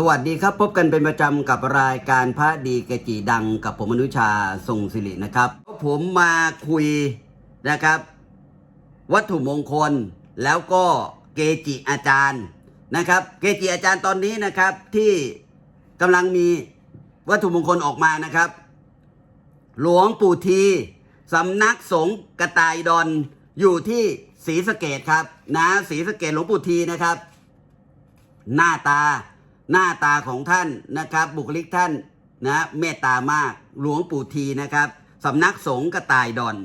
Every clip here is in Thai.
สวัสดีครับ พบกันเป็นประจำกับรายการพระดีเกจิดังกับผมอนุชาทรงศิรินะครับผมมาคุยนะครับ วัตถุมงคลแล้วก็เกจิอาจารย์นะครับ เกจิอาจารย์ตอนนี้นะครับที่กำลังมีวัตถุมงคลออกมานะครับ หลวงปู่ทีสำนักสงฆ์กระต่ายดอนอยู่ที่ศรีสะเกดครับนะศรีสะเกดหลวงปู่ทีนะครับ หน้าตา หน้าตาของท่านนะครับ บุคลิกท่านนะเมตตามากหลวงปู่ทีนะครับสำนักสงฆ์กระต่ายดอน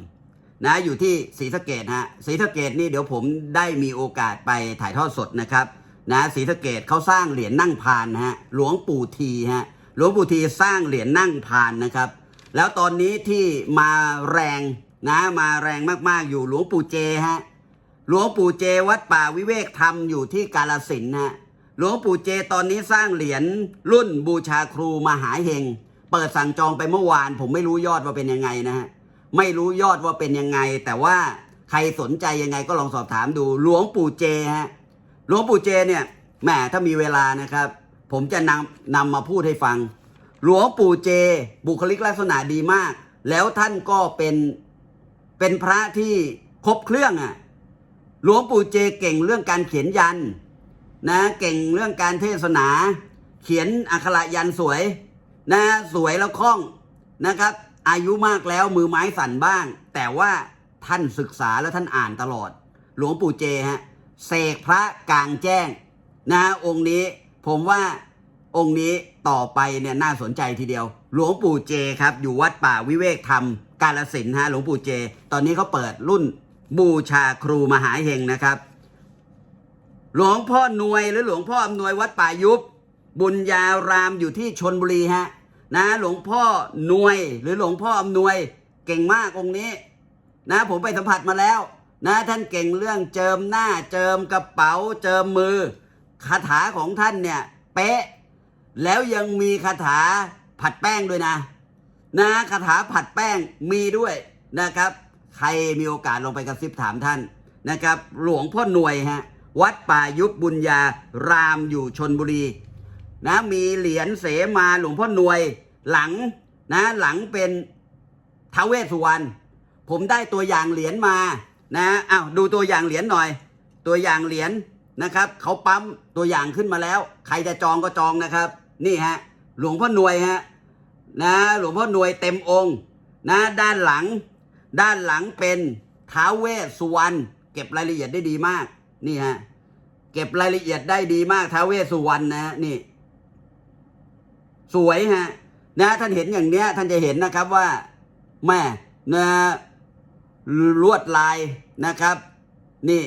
นะอยู่ที่ศรีสะเกดฮะศรีสะเกดนี่เดี๋ยวผมได้มีโอกาสไปถ่ายทอดสดนะครับนะศรีสะเกดเขาสร้างเหรียญนั่งพานฮะหลวงปู่ทีฮะหลวงปู่ทีสร้างเหรียญนั่งพานนะครับ แล้วตอนนี้ที่มาแรงนะมาแรงมากๆอยู่หลวงปู่เจฮะหลวงปู่เจวัดป่าวิเวกธรรมอยู่ที่กาลสินฮะ หลวงปู่เจตอนนี้สร้างเหรียญรุ่นบูชาครูมหาเฮงเปิดสั่งจองไปเมื่อวาน ผมไม่รู้ยอดว่าเป็นยังไงนะฮะไม่รู้ยอดว่าเป็นยังไง แต่ว่าใครสนใจยังไงก็ลองสอบถามดูหลวงปู่เจฮะหลวงปู่เจเนี่ยแหมถ้ามีเวลานะครับ ผมจะนำนำมาพูดให้ฟัง หลวงปู่เจ บุคลิกลักษณะดีมาก แล้วท่านก็เป็นเป็นพระที่ครบเครื่องอะหลวงปู่เจเก่งเรื่องการเขียนยัน นะเก่งเรื่องการเทศนา เขียนอักขระยันสวยนะสวยแล้วคล่องนะครับ อายุมากแล้วมือไม้สั่นบ้าง แต่ว่าท่านศึกษาแล้วท่านอ่านตลอด หลวงปู่เจฮะเสกพระกลางแจ้ง นะองค์นี้ผมว่าองค์นี้ต่อไปเนี่ยน่าสนใจทีเดียว หลวงปู่เจครับ อยู่วัดป่าวิเวกธรรม กาลสินฮะหลวงปู่เจ ตอนนี้เขาเปิดรุ่นบูชาครูมหาเฮงนะครับ หลวงพ่อนวยหรือหลวงพ่ออำนวยวัดป่ายุบบุญญารามอยู่ที่ชนบุรีฮะนะหลวงพ่อนวยหรือหลวงพ่ออำนวยเก่งมากองค์นี้ นะผมไปสัมผัสมาแล้ว นะท่านเก่งเรื่องเจิมหน้าเจิมกระเป๋าเจิมมือคาถาของท่านเนี่ยเป๊ะ แล้วยังมีคาถาผัดแป้งด้วยนะ นะคาถาผัดแป้งมีด้วยนะครับ ใครมีโอกาสลงไปกระซิบถามท่านนะครับ หลวงพ่อหน่วยฮะ วัดป่ายุบบุญญารามอยู่ชนบุรีนะมีเหรียญเสมาหลวงพ่อหน่วยหลังนะหลังเป็นท้าเวสสุวรรณผมได้ตัวอย่างเหรียญมานะอ้าวดูตัวอย่างเหรียญหน่อย ตัวอย่างเหรียญนะครับเขาปั๊มตัวอย่างขึ้นมาแล้ว ใครจะจองก็จองนะครับ นี่ฮะหลวงพ่อหน่วยฮะนะหลวงพ่อหน่วยเต็มองค์นะด้านหลัง ด้านหลังเป็นท้าเวสสุวรรณเก็บรายละเอียดได้ดีมาก นี่ฮะเก็บรายละเอียดได้ดีมากท้าเวสุวรรณนะฮะนี่ สวยฮะ นะท่านเห็นอย่างเนี้ย ท่านจะเห็นนะครับว่าแม่นะลวดลายนะครับ นี่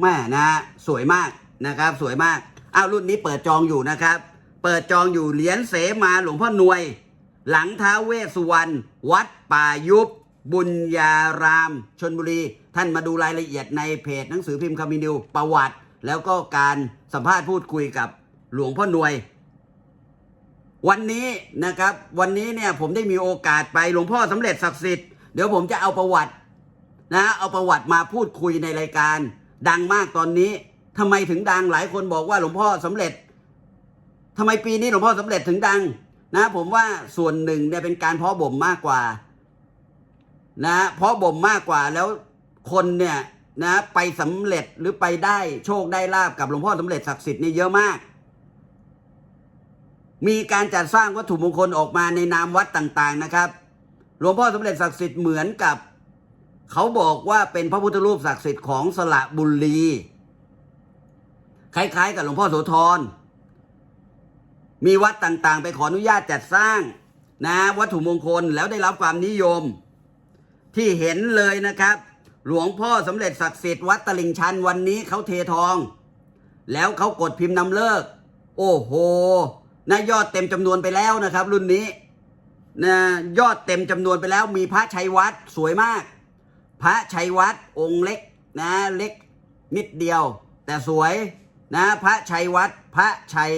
แม่นะ สวยมากนะครับ สวยมากอ้าวรุ่นนี้เปิดจองอยู่นะครับ เปิดจองอยู่เหรียญเสมาหลวงพ่อหนวย หลังท้าเวสสุวรรณวัดป่ายุบบุญญารามชนบุรี ท่านมาดูรายละเอียดในเพจหนังสือพิมพ์คามินิวประวัติ แล้วก็การสัมภาษณ์พูดคุยกับหลวงพ่อหนวย วันนี้นะครับ วันนี้เนี่ยผมได้มีโอกาสไปหลวงพ่อสำเร็จศักดิ์สิทธิ์เดี๋ยวผมจะเอาประวัตินะเอาประวัติมาพูดคุยในรายการ ดังมากตอนนี้ทำไมถึงดังหลายคนบอกว่าหลวงพ่อสำเร็จทำไมปีนี้หลวงพ่อสำเร็จถึงดัง นะ ผมว่าส่วนหนึ่งเนี่ยเป็นการเพาะบ่มมากกว่า นะเพาะบ่มมากกว่าแล้ว คนเนี่ยนะไปสำเร็จหรือไปได้โชคได้ลาบกับหลวงพ่อสำเร็จศักดิ์สิทธิ์นี่เยอะมาก มีการจัดสร้างวัตถุมงคลออกมาในนามวัดต่างๆนะครับ หลวงพ่อสำเร็จศักดิ์สิทธิ์เหมือนกับ เขาบอกว่าเป็นพระพุทธรูปศักดิ์สิทธิ์ของสระบุรีคล้ายๆ กับหลวงพ่อโสธร มีวัดต่างๆ ไปขออนุญาตจัดสร้างนะวัตถุมงคลแล้วได้รับความนิยม ที่เห็นเลยนะครับ หลวงพ่อสำเร็จศักดิ์สิทธิ์วัดตลิ่งชันวันนี้เขาเททอง แล้วเขากดพิมพ์นำเลิก โอ้โหนะยอดเต็มจำนวนไปแล้วนะครับ รุ่นนี้นะยอดเต็มจำนวนไปแล้วมีพระชัยวัดสวยมาก พระชัยวัดองค์เล็กนะเล็กนิดเดียว แต่สวยนะพระชัยวัดพระชัย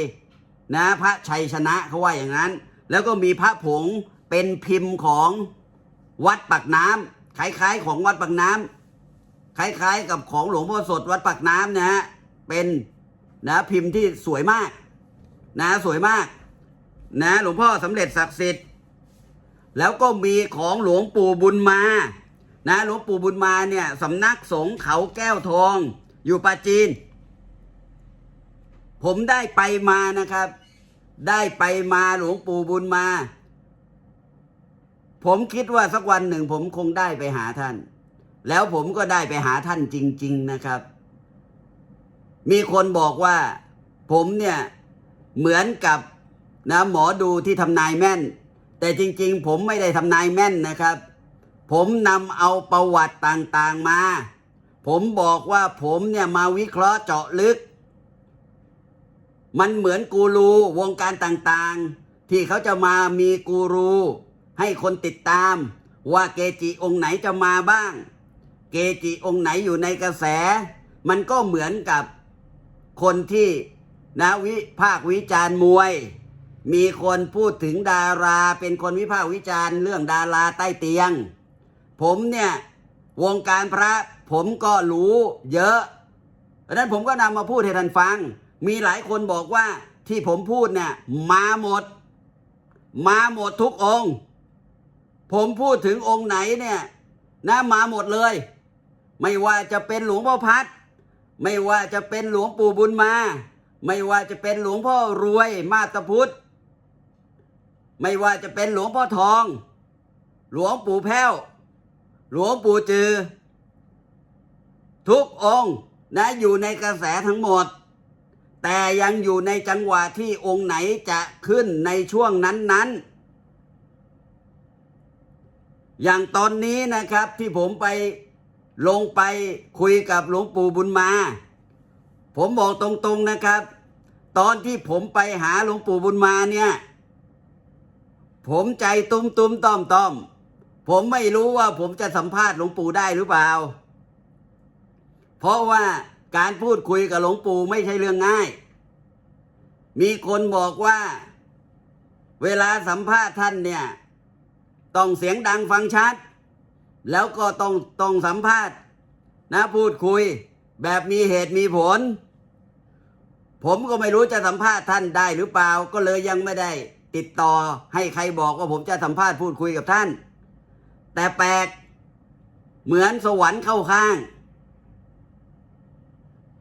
นะพระชัยชนะเขาว่าอย่างนั้น แล้วก็มีพระผงเป็นพิมพ์ของวัดปักน้ำคล้ายๆของวัดปักน้ำ คล้าย ๆ กับของหลวงพ่อสดวัดปักน้ำนะฮะเป็นนะพิมพ์ที่สวยมาก นะสวยมาก นะหลวงพ่อสำเร็จศักดิ์สิทธิ์ แล้วก็มีของหลวงปู่บุญมา นะหลวงปู่บุญมาเนี่ยสำนักสงฆ์เขาแก้วทอง อยู่ปาจีน ผมได้ไปมานะครับ ได้ไปมาหลวงปู่บุญมา ผมคิดว่าสักวันหนึ่งผมคงได้ไปหาท่าน แล้วผมก็ได้ไปหาท่านจริง ๆนะครับ มีคนบอกว่า ผมเนี่ยเหมือนกับนะหมอดูที่ทำนายแม่น แต่จริง ๆ ผมไม่ได้ทำนายแม่นนะครับ ผมนำเอาประวัติต่างๆมา ผมบอกว่าผมเนี่ยมาวิเคราะห์เจาะลึก มันเหมือนกูรูวงการต่างๆ ที่เขาจะมามีกูรูให้คนติดตาม ว่าเกจิองค์ไหนจะมาบ้าง เกจิองค์ไหนอยู่ในกระแส มันก็เหมือนกับคนที่นะวิพากวิจารณ์มวย มีคนพูดถึงดารา เป็นคนวิพากวิจารณ์เรื่องดาราใต้เตียง ผมเนี่ยวงการพระผมก็รู้เยอะดังนั้นผมก็นำมาพูดให้ท่านฟัง มีหลายคนบอกว่าที่ผมพูดเนี่ยมาหมด มาหมดทุกองค์ ผมพูดถึงองค์ไหนเนี่ยนะมาหมดเลย ไม่ว่าจะเป็นหลวงพ่อพัด ไม่ว่าจะเป็นหลวงปู่บุญมา ไม่ว่าจะเป็นหลวงพ่อรวยมาตพุทธ ไม่ว่าจะเป็นหลวงพ่อทอง หลวงปู่แพ้ว หลวงปู่จือ ทุกองค์นะอยู่ในกระแสทั้งหมด แต่ยังอยู่ในจังหวะที่องค์ไหนจะขึ้นในช่วงนั้นๆอย่างตอนนี้นะครับที่ผมไป ลงไปคุยกับหลวงปู่บุญมา ผมบอกตรงๆนะครับ ตอนที่ผมไปหาหลวงปู่บุญมาเนี่ย ผมใจตุ้มตุ้มๆต้อมต้อมๆผมไม่รู้ว่าผมจะสัมภาษณ์หลวงปู่ได้หรือเปล่า เพราะว่าการพูดคุยกับหลวงปู่ไม่ใช่เรื่องง่าย มีคนบอกว่า เวลาสัมภาษณ์ท่านเนี่ย ต้องเสียงดังฟังชัด แล้วก็ต้องต้องสัมภาษณ์นะพูดคุยแบบมีเหตุมีผล ผมก็ไม่รู้จะสัมภาษณ์ท่านได้หรือเปล่าก็เลยยังไม่ได้ติดต่อให้ใครบอกว่าผมจะสัมภาษณ์พูดคุยกับท่าน แต่แปลกเหมือนสวรรค์เข้าข้าง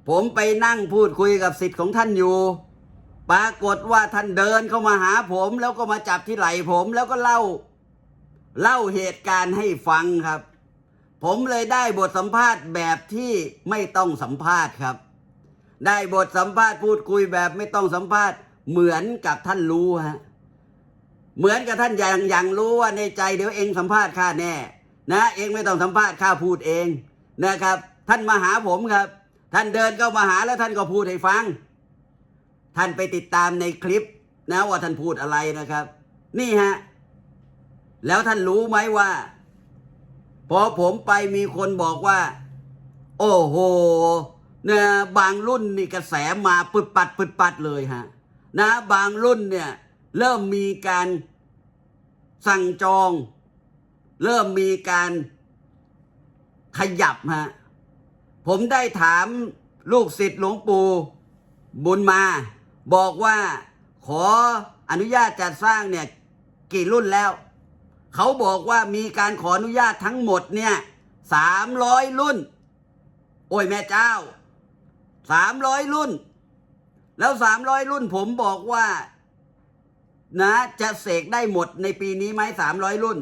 ผมไปนั่งพูดคุยกับสิทธิ์ของท่านอยู่ปรากฏว่าท่านเดินเข้ามาหาผม แล้วก็มาจับที่ไหล่ผมแล้วก็เล่า เล่าเหตุการณ์ให้ฟังครับ ผมเลยได้บทสัมภาษณ์แบบที่ไม่ต้องสัมภาษณ์ครับ ได้บทสัมภาษณ์พูดคุยแบบไม่ต้องสัมภาษณ์เหมือนกับท่านรู้ฮะเหมือนกับท่านยังยังรู้ว่าในใจเดี๋ยวเองสัมภาษณ์ข้าแน่ นะ เองไม่ต้องสัมภาษณ์ข้าพูดเองนะครับ ท่านมาหาผมครับ ท่านเดินเข้ามาหาแล้วท่านก็พูดให้ฟัง ท่านไปติดตามในคลิปนะว่าท่านพูดอะไรนะครับ นี่ฮะ แล้วท่านรู้ไหมว่าพอผมไปมีคนบอกว่า โอ้โหเนี่ยบางรุ่นนี่กระแสมาปึดปัดปึดปัดเลยฮะนะบางรุ่นเนี่ยเริ่มมีการสั่งจอง เริ่มมีการขยับฮะผมได้ถามลูกศิษย์หลวงปู่บุญมา บอกว่าขออนุญาตจัดสร้างเนี่ยกี่รุ่นแล้ว เขาบอกว่ามีการขออนุญาตทั้งหมดเนี่ยสามร้อยรุ่น โอ้ยแม่เจ้าสามร้อยรุ่น แล้วสามร้อยรุ่นผมบอกว่า นะจะเสกได้หมดในปีนี้ไหมสามร้อยรุ่น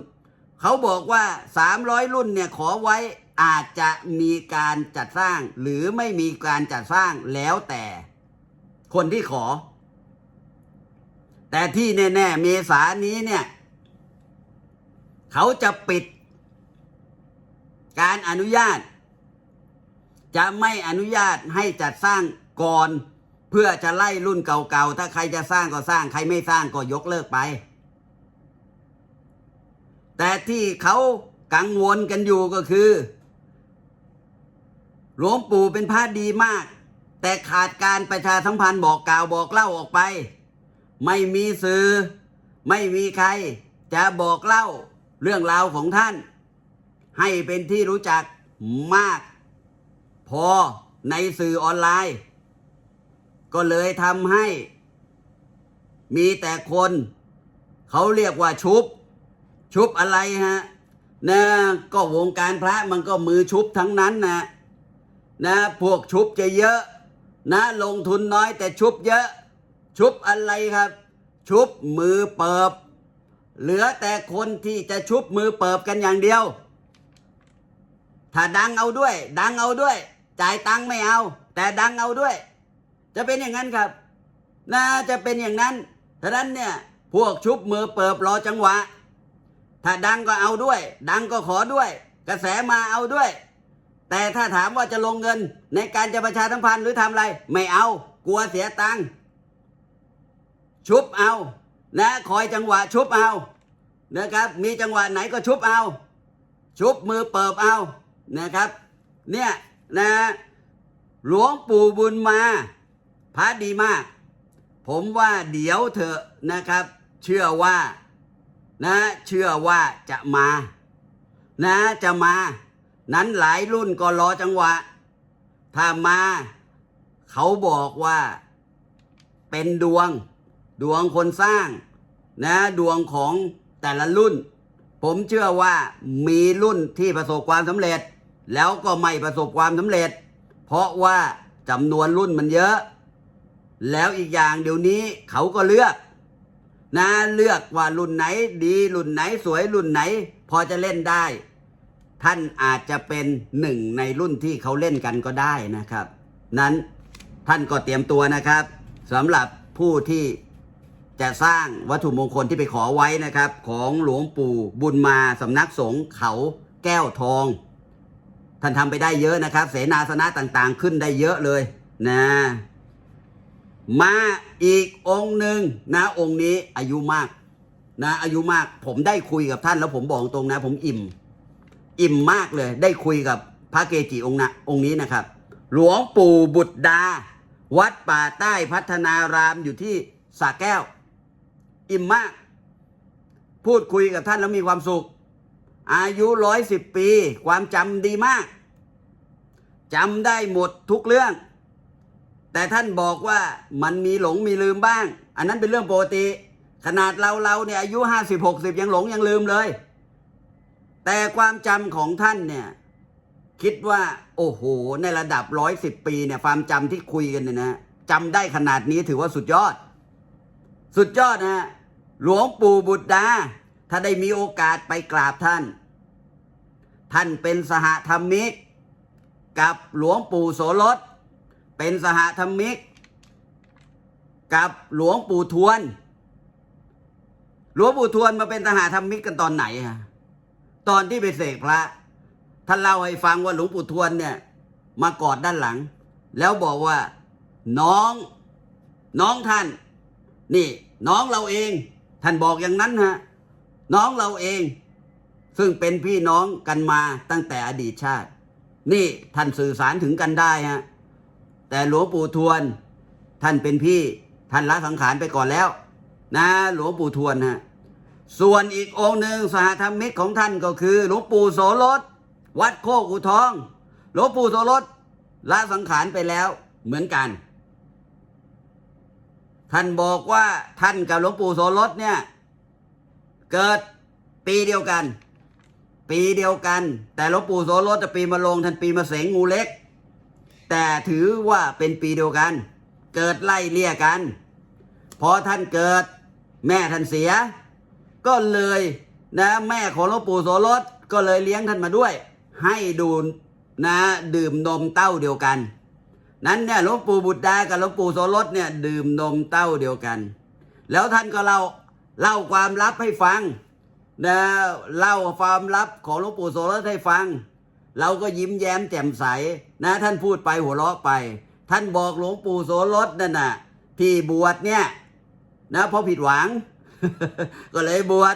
เขาบอกว่าสามร้อยรุ่นเนี่ยขอไว้อาจจะมีการจัดสร้าง หรือไม่มีการจัดสร้างแล้วแต่ คนที่ขอ แต่ที่แน่ ๆ เมษานี้เนี่ย เขาจะปิด การอนุญาต จะไม่อนุญาตให้จัดสร้างก่อน เพื่อจะไล่รุ่นเก่าๆ ถ้าใครจะสร้างก็สร้าง ใครไม่สร้างก็ยกเลิกไป แต่ที่เขากังวลกันอยู่ก็คือหลวงปู่เป็นพระดีมาก แต่ขาดการประชาสัมพันธ์บอกกล่าวบอกเล่าออกไป ไม่มีสื่อ ไม่มีใคร จะบอกเล่า เรื่องราวของท่าน ให้เป็นที่รู้จักมาก พอในสื่อออนไลน์ ก็เลยทำให้ มีแต่คน เขาเรียกว่าชุบ ชุบอะไรฮะนะก็วงการพระมันก็มือชุบทั้งนั้นนะนะพวกชุบจะเยอะ นะ ลงทุนน้อยแต่ชุบเยอะ ชุบอะไรครับ ชุบมือเปิบ เหลือแต่คนที่จะชุบมือเปิบกันอย่างเดียว ถ้าดังเอาด้วย ดังเอาด้วย จ่ายตังค์ไม่เอา แต่ดังเอาด้วย จะเป็นอย่างนั้นครับ น่าจะเป็นอย่างนั้นฉะนั้นเนี่ยพวกชุบมือเปิบรอจังหวะ ถ้าดังก็เอาด้วย ดังก็ขอด้วย กระแสมาเอาด้วย แต่ถ้าถามว่าจะลงเงินในการจะประชาสัมพันธ์หรือทำอะไร ไม่เอา กลัวเสียตังค์ชุบเอา นะคอยจังหวะชุบเอานะครับ มีจังหวะไหนก็ชุบเอา ชุบมือเปิบเอานะครับ เนี่ยนะหลวงปู่บุญมาพระดีมาก ผมว่าเดี๋ยวเถอะนะครับ เชื่อว่านะเชื่อว่าจะมา นะจะมา นั้นหลายรุ่นก็รอจังหวะ ถ้ามา เขาบอกว่าเป็นดวง ดวงคนสร้างนะดวงของแต่ละรุ่น ผมเชื่อว่ามีรุ่นที่ประสบความสำเร็จ แล้วก็ไม่ประสบความสำเร็จ เพราะว่าจำนวนรุ่นมันเยอะ แล้วอีกอย่างเดี๋ยวนี้เขาก็เลือก นะเลือกว่ารุ่นไหนดีรุ่นไหนสวยรุ่นไหน พอจะเล่นได้ ท่านอาจจะเป็นหนึ่งในรุ่นที่เขาเล่นกันก็ได้นะครับ นั้นท่านก็เตรียมตัวนะครับสำหรับผู้ที่ จะสร้างวัตถุมงคลที่ไปขอไว้นะครับ ของหลวงปู่บุญมาสำนักสงฆ์เขาแก้วทอง ท่านทำไปได้เยอะนะครับ เสนาสนะต่างๆ ขึ้นได้เยอะเลยนะมาอีกองค์หนึ่งนะองค์นี้อายุมากนะอายุมากผมได้คุยกับท่านแล้วผมบอกตรงนะ ผมอิ่ม อิ่มมากเลย ได้คุยกับพระเกจิองค์นะองค์นี้นะครับ หลวงปู่บุตรดา วัดป่าใต้พัฒนารามอยู่ที่สระแก้ว อิ่มมาก พูดคุยกับท่านแล้วมีความสุข อายุร้อยสิบปี ความจำดีมากจำได้หมดทุกเรื่อง แต่ท่านบอกว่ามันมีหลงมีลืมบ้าง อันนั้นเป็นเรื่องปกติ ขนาดเราเราเนี่ยอายุห้าสิบหกสิบยังหลงยังลืมเลย แต่ความจำของท่านเนี่ยคิดว่า โอ้โห ในระดับร้อยสิบปีเนี่ยความจำที่คุยกันเนี่ยนะจำได้ขนาดนี้ถือว่าสุดยอด สุดยอดนะฮะ หลวงปู่บุตรดา ถ้าได้มีโอกาสไปกราบท่าน ท่านเป็นสหธรรมิก กับหลวงปู่โสรสเป็นสหธรรมิก กับหลวงปู่ทวน หลวงปู่ทวนมาเป็นสหธรรมิกกันตอนไหนฮะ ตอนที่ไปเสกพระ ท่านเล่าให้ฟังว่าหลวงปู่ทวนเนี่ยมากอดด้านหลัง แล้วบอกว่าน้องน้องท่าน นี่ น้องเราเอง ท่านบอกอย่างนั้นฮะน้องเราเอง ซึ่งเป็นพี่น้องกันมาตั้งแต่อดีตชาติ นี่ท่านสื่อสารถึงกันได้ฮะแต่หลวงปู่ทวน ท่านเป็นพี่ท่านละสังขารไปก่อนแล้ว นะหลวงปู่ทวนฮะส่วนอีกองค์หนึ่งสหธรรมิกของท่านก็คือหลวงปู่โสรสวัดโคกอุทอง หลวงปู่โสรสละสังขารไปแล้วเหมือนกัน ท่านบอกว่าท่านกับหลวงปู่โสรสเนี่ย เกิดปีเดียวกัน ปีเดียวกัน แต่หลวงปู่โสรสจะปีมะโรงท่านปีมะเสงงูเล็ก แต่ถือว่าเป็นปีเดียวกัน เกิดไล่เลี่ยกัน พอท่านเกิดแม่ท่านเสีย ก็เลยนะแม่ของหลวงปู่โสรสก็เลยเลี้ยงท่านมาด้วย ให้ดูนะดื่มนมเต้าเดียวกัน นั้นเนี่ยหลวงปู่บุตรดากับหลวงปู่โสรสเนี่ยดื่มนมเต้าเดียวกัน แล้วท่านก็เล่าเล่าความลับให้ฟังนะเล่าความลับของหลวงปู่โสรสให้ฟัง เราก็ยิ้มแย้มแจ่มใสนะท่านพูดไปหัวเราะไป ท่านบอกหลวงปู่โสรสนั่นน่ะที่บวชเนี่ยนะเพราะผิดหวัง ก็เลยบวช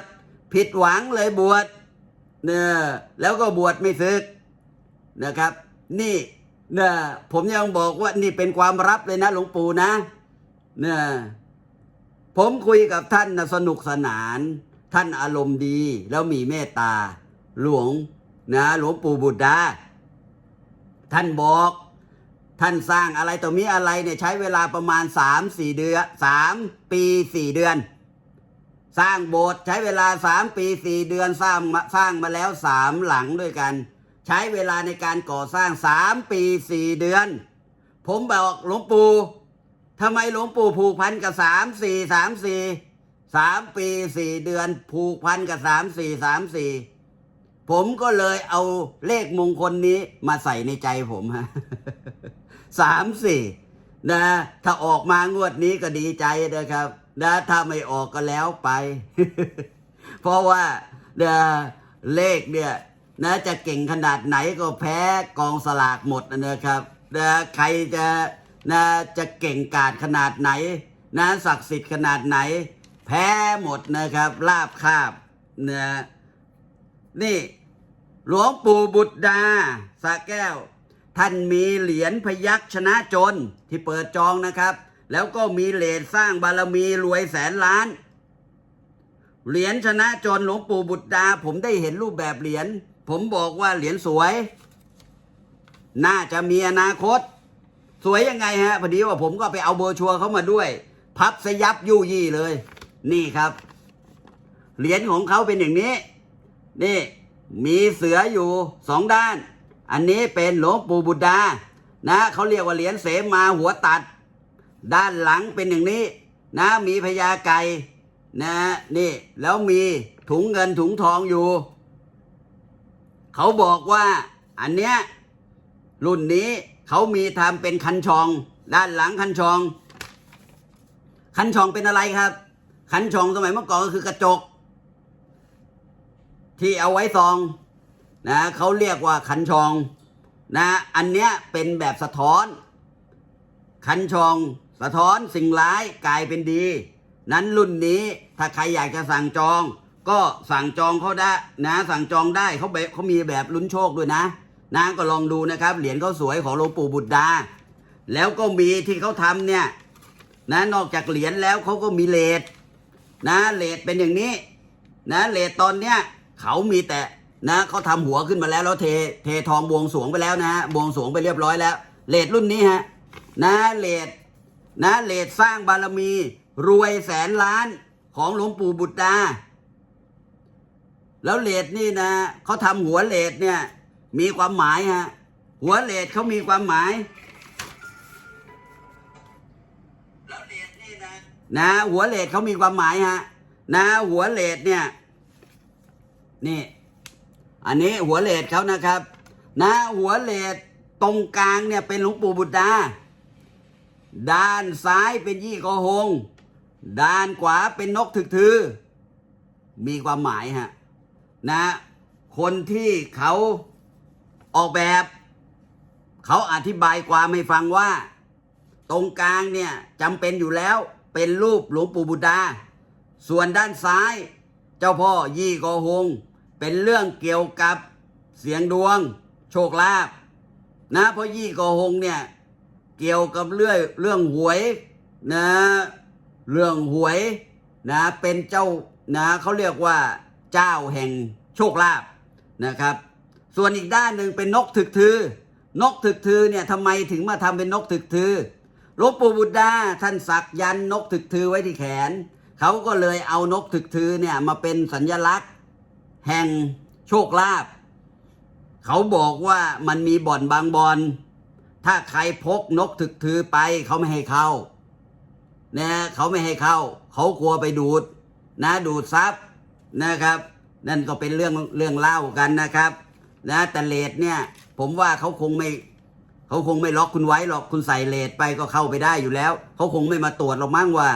ผิดหวังเลยบวชเนี่ยแล้วก็บวชไม่ซึกนะครับ นี่ เนี่ยผมยังบอกว่านี่เป็นความลับเลยนะหลวงปู่นะเนี่ยผมคุยกับท่านนะสนุกสนาน ท่านอารมณ์ดี แล้วมีเมตตา หลวงนะหลวงปู่บุตรดาท่านบอก ท่านสร้างอะไรต่อมีอะไรเนี่ยใช้เวลาประมาณสามสี่เดือนสามปีสี่เดือน สร้างโบสถ์ใช้เวลาสามปีสี่เดือนสร้างมาสร้างมาแล้วสามหลังด้วยกัน ใช้เวลาในการก่อสร้างสามปีสี่เดือน ผมบอกหลวงปู่ทำไมหลวงปู่ผูกพันกับสามสี่สามสี่สามปีสี่เดือน ผูกพันกับสามสี่สามสี่ผมก็เลยเอาเลขมงคลนี้มาใส่ในใจผมฮะสามสี่นะ ถ้าออกมางวดนี้ก็ดีใจนะครับ นะถ้าไม่ออกก็แล้วไป เพราะว่านะเลขเนี่ย นะจะเก่งขนาดไหนก็แพ้กองสลากหมดนะครับนะใครจะนะจะเก่งกาจขนาดไหนนะศักดิ์สิทธิ์ขนาดไหน แพ้หมดนะครับลาบคาบนะนี่หลวงปู่บุตรดาสระแก้ว ท่านมีเหรียญพยักชนะจนที่เปิดจองนะครับ แล้วก็มีเหรียญสร้างบารมีรวยแสนล้าน เหรียญชนะจนหลวงปู่บุตรดา ผมได้เห็นรูปแบบเหรียญ ผมบอกว่าเหรียญสวย น่าจะมีอนาคต สวยยังไงฮะพอดีว่าผมก็ไปเอาเบอร์ชัวเขามาด้วย พับสยับยู่ยี่เลย นี่ครับ เหรียญของเขาเป็นอย่างนี้ นี่ มีเสืออยู่สองด้าน อันนี้เป็นหลวงปู่บุตรดา นะเขาเรียกว่าเหรียญเสมาหัวตัด ด้านหลังเป็นอย่างนี้ นะ มีพญาไก่นะนี่แล้วมีถุงเงินถุงทองอยู่ เขาบอกว่าอันเนี้ยรุ่นนี้เขามีทำเป็นคันชอง ด้านหลังคันชอง คันชองเป็นอะไรครับ คันชองสมัยเมื่อก่อนก็คือกระจก ที่เอาไว้ซองนะเขาเรียกว่าคันชองนะอันเนี้ยเป็นแบบสะท้อน คันชองสะท้อนสิ่งร้ายกลายเป็นดี นั้นรุ่นนี้ถ้าใครอยากจะสั่งจอง ก็สั่งจองเขาได้นะสั่งจองได้เขาแบบเขามีแบบลุ้นโชคด้วยนะนะก็ลองดูนะครับ เหรียญเขาสวยของหลวงปู่บุตรดา แล้วก็มีที่เขาทำเนี่ยนะนอกจากเหรียญแล้วเขาก็มีเลทนะเลทเป็นอย่างนี้ นะเลทตอนเนี้ยเขามีแต่นะเขาทำหัวขึ้นมาแล้วแล้วเทเททองบวงสวงไปแล้วนะฮะบวงสวงไปเรียบร้อยแล้วเลทรุ่นนี้ฮะนะเลทนะเลทสร้างบารมี รวยแสนล้านของหลวงปู่บุตรดา แล้วเลทนี่นะเขาทำหัวเลทเนี่ยมีความหมายฮะหัวเลทเขามีความหมายนะ หัวเลดเขามีความหมายฮะนะหัวเลดเนี่ยนี่อันนี้หัวเลดเขานะครับ นะหัวเลดตรงกลางเนี่ยเป็นหลวงปู่บุตรดาด้านซ้ายเป็นยี่กอหง ด้านขวาเป็นนกถึกทือ มีความหมายฮะ นะ คนที่เขาออกแบบ เขาอธิบายความให้ฟังว่า ตรงกลางเนี่ยจำเป็นอยู่แล้วเป็นรูปหลวงปู่บุตรดาส่วนด้านซ้าย เจ้าพ่อยี่กอหง เป็นเรื่องเกี่ยวกับเสียงดวง โชคลาภนะเพราะยี่กอหงเนี่ยเกี่ยวกับเรื่องเรื่องหวยนะเรื่องหวยนะเป็นเจ้านะเขาเรียกว่า เจ้าแห่งโชคลาภนะครับ ส่วนอีกด้านหนึ่งเป็นนกถึกทือนกถึกทือเนี่ยทำไมถึงมาทำเป็นนกถึกทือหลวงปู่บุตรดาท่านสักยันนกถึกทือไว้ที่แขน เขาก็เลยเอานกถึกทือเนี่ยมาเป็นสัญลักษณ์ แห่งโชคลาภเขาบอกว่ามันมีบ่อนบางบ่อนถ้าใครพกนกถึกทือไปเขาไม่ให้เข้านะเขาไม่ให้เข้า เขากลัวไปดูด นะดูดซับ นะครับ นั่นก็เป็นเรื่องเรื่องเล่ากันนะครับ นะแต่เลดเนี่ย ผมว่าเขาคงไม่เขาคงไม่ล็อกคุณไว้หรอกคุณใส่เลดไปก็เข้าไปได้อยู่แล้วเขาคงไม่มาตรวจหรอกมั้งว่า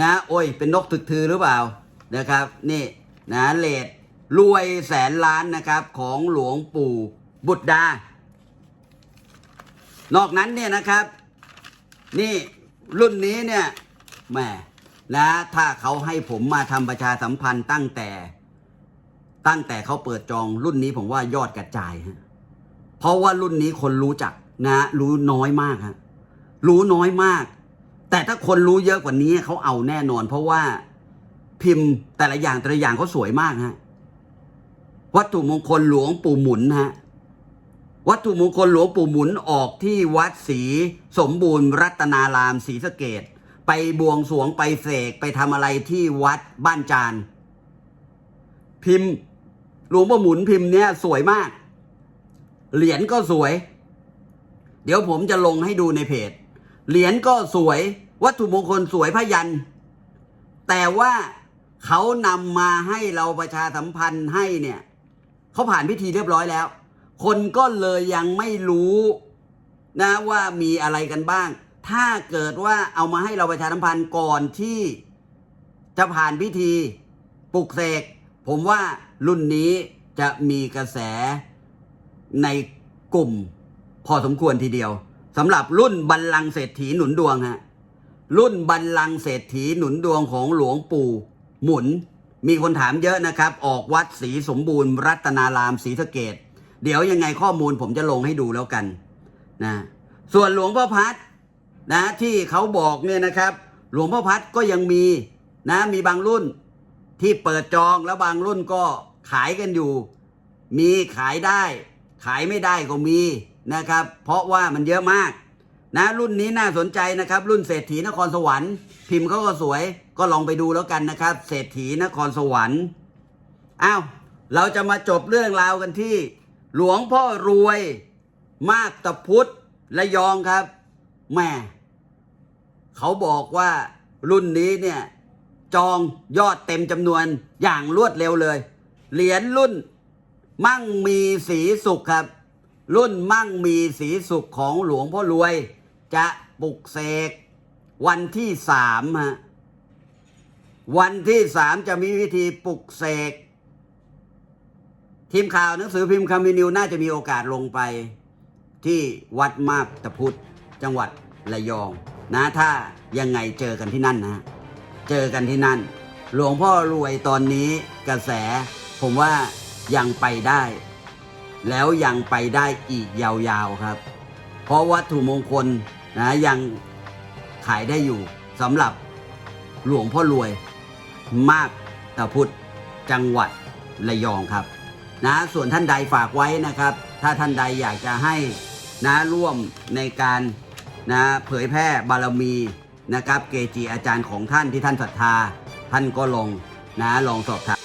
นะ โอ้ย เป็นนกถึกทือหรือเปล่านะครับ นี่นะเลดรวยแสนล้านนะครับ ของหลวงปู่บุตรดา นอกนั้นเนี่ยนะครับ นี่รุ่นนี้เนี่ยแหม นะถ้าเขาให้ผมมาทำประชาสัมพันธ์ตั้งแต่ ตั้งแต่เขาเปิดจองรุ่นนี้ผมว่ายอดกระจายฮะเพราะว่ารุ่นนี้คนรู้จักนะรู้น้อยมากฮะรู้น้อยมาก แต่ถ้าคนรู้เยอะกว่านี้เขาเอาแน่นอน เพราะว่าพิมพ์แต่ละอย่างแต่ละอย่างเขาสวยมากฮะวัตถุมงคลหลวงปู่หมุนฮะวัตถุมงคลหลวงปู่หมุนออกที่วัดศรีสมบูรณ์รัตนารามศรีสะเกด ไปบวงสรวงไปเสกไปทำอะไรที่วัดบ้านจาน พิมพ์หลวงปู่หมุนพิมพ์เนี้ยสวยมาก เหรียญก็สวย เดี๋ยวผมจะลงให้ดูในเพจ เหรียญก็สวย วัตถุมงคลสวยพยัน แต่ว่าเขานำมาให้เราประชาสัมพันธ์ให้เนี่ยเขาผ่านพิธีเรียบร้อยแล้ว คนก็เลยยังไม่รู้นะว่ามีอะไรกันบ้าง ถ้าเกิดว่าเอามาให้เราประชาสัมพันธ์ก่อนที่จะผ่านพิธีปลุกเสก ผมว่ารุ่นนี้จะมีกระแสในกลุ่มพอสมควรทีเดียวสำหรับรุ่นบัลลังเศรษฐีหนุนดวงฮะรุ่นบัลลังเศรษฐีหนุนดวงของหลวงปู่หมุน มีคนถามเยอะนะครับ ออกวัดศรีสมบูรณ์ รัตนารามศรีสะเกดเดี๋ยวยังไงข้อมูลผมจะลงให้ดูแล้วกันนะส่วนหลวงพ่อพัด นะที่เขาบอกเนี่ยนะครับ หลวงพ่อพัดก็ยังมีนะมีบางรุ่นที่เปิดจองแล้วบางรุ่นก็ขายกันอยู่ มีขายได้ ขายไม่ได้ก็มีนะครับ เพราะว่ามันเยอะมาก นะรุ่นนี้น่าสนใจนะครับ รุ่นเศรษฐีนครสวรรค์ พิมพ์เขาก็สวยก็ลองไปดูแล้วกันนะครับ เศรษฐีนครสวรรค์อ้าวเราจะมาจบเรื่องราวกันที่ หลวงพ่อรวย มากตะพุทธระยองครับแม่ เขาบอกว่ารุ่นนี้เนี่ยจองยอดเต็มจำนวนอย่างรวดเร็วเลย เหรียญรุ่นมั่งมีสีสุขครับ รุ่นมั่งมีสีสุขของหลวงพ่อรวย จะปลุกเสกวันที่สามฮะวันที่สามจะมีพิธีปลุกเสกทีมข่าวหนังสือพิมพ์คำมินิวน่าจะมีโอกาสลงไป ที่วัดมาบตะพุธจังหวัดระยอง นะ ถ้ายังไงเจอกันที่นั่นนะ เจอกันที่นั่น หลวงพ่อรวยตอนนี้กระแส ผมว่ายังไปได้ แล้วยังไปได้อีกยาวๆครับ เพราะวัตถุมงคลนะยังขายได้อยู่สำหรับหลวงพ่อรวย มากตะพุทธจังหวัดระยองครับ นะส่วนท่านใดฝากไว้นะครับ ถ้าท่านใดอยากจะให้นะร่วมในการ นะเผยแพร่บารมีนะครับเกจิอาจารย์ของท่านที่ท่านศรัทธา ท่านก็ลงนะลองสอบถาม